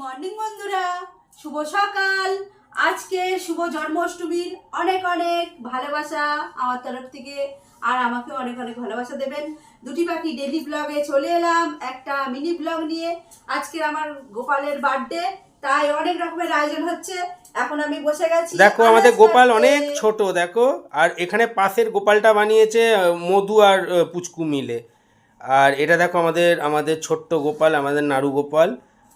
Morning বন্ধুরা। শুভ সকাল। আজকে শুভ জন্মাষ্টমীর অনেক অনেক ভালোবাসা আমার তরফ থেকে আর আমাকে অনেক অনেক ভালোবাসা দেবেন। দুটি পাখি ডেলি ব্লগে চলে এলাম একটা মিনি ব্লগ নিয়ে। আজকে আমার গোপালের বার্থডে তাই অনেক রকমের আয়োজন হচ্ছে। এখন আমি বসে গেছি। দেখো আমাদের গোপাল অনেক ছোট দেখো। আর এখানে পাশের গোপালটা বানিয়েছে মধু আর পুচকু মিলে। আর এটা দেখো আমাদের আমাদের ছোট্ট গোপাল আমাদের নাড়ু গোপাল।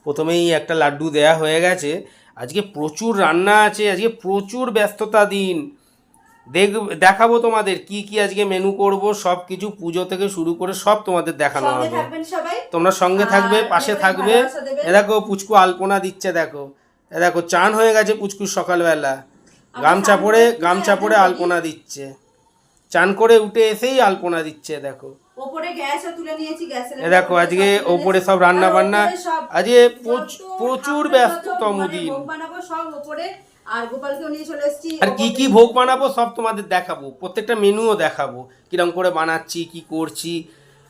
প্রথমেই একটা লাড্ডু দেয়া হয়ে গেছে। আজকে প্রচুর রান্না আছে আজকে প্রচুর ব্যস্ততা দিন। দেখ দেখাবো তোমাদের কি কি আজকে মেনু করব সব কিছু পুজো থেকে শুরু করে সব তোমাদের দেখানো হবে। তোমরা সঙ্গে থাকবে পাশে থাকবে। এ দেখো পুচকু আলপনা দিচ্ছে দেখো। এ দেখো চান হয়ে গেছে পুচকুর সকালবেলা। গামছা পরে গামছা পরে একদম আলপনা দিচ্ছে। চান করে উঠে এসেই আলপনা দিচ্ছে দেখো। ওপরে গ্যাসও তুলে নিয়েছি গ্যাসের এ দেখো আজকে ওপরে সব রান্না বান্না আজকে প্রচ- প্রচুর ব্যস্ততম দিন বানাবো সব ওপরে আর গোপালকেও নিয়ে চলে এসেছি আর কি কি ভোগ বানাবো সব তোমাদের দেখাবো প্রত্যেকটা মেনুও দেখাবো কিরম করে বানাচ্ছি কি করছি।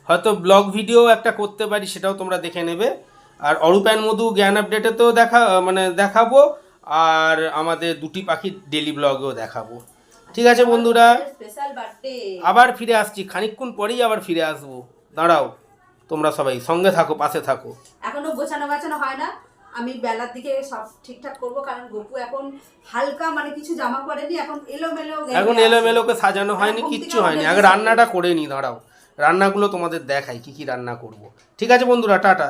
হয়তো ব্লগ ভিডিও একটা করতে পারি সেটাও তোমরা দেখে নেবে। আর অরূপায়ণ মধু জ্ঞান আপডেটেতেও দেখা মানে দেখাবো আর আমাদের দুটি পাখির ডেলি ব্লগেও দেখাবো। ঠিক আছে বন্ধুরা। আবার ফিরে আসছি। খানিকক্ষণ পরেই আবার ফিরে আসব। দাঁড়াও তোমরা সবাই সঙ্গে থাকো পাশে থাকো। এখনও গোছানো গাছানো হয় না। আমি বেলার দিকে সব ঠিকঠাক করব কারণ গপু এখন হালকা মানে কিছু জামা পরেনি এখন এলোমেলো এখন এলোমেলোকে সাজানো হয়নি কিচ্ছু হয়নি। আগে রান্নাটা করে নি দাঁড়াও। রান্নাগুলো তোমাদের দেখাই কি কি রান্না করব। ঠিক আছে বন্ধুরা টাটা।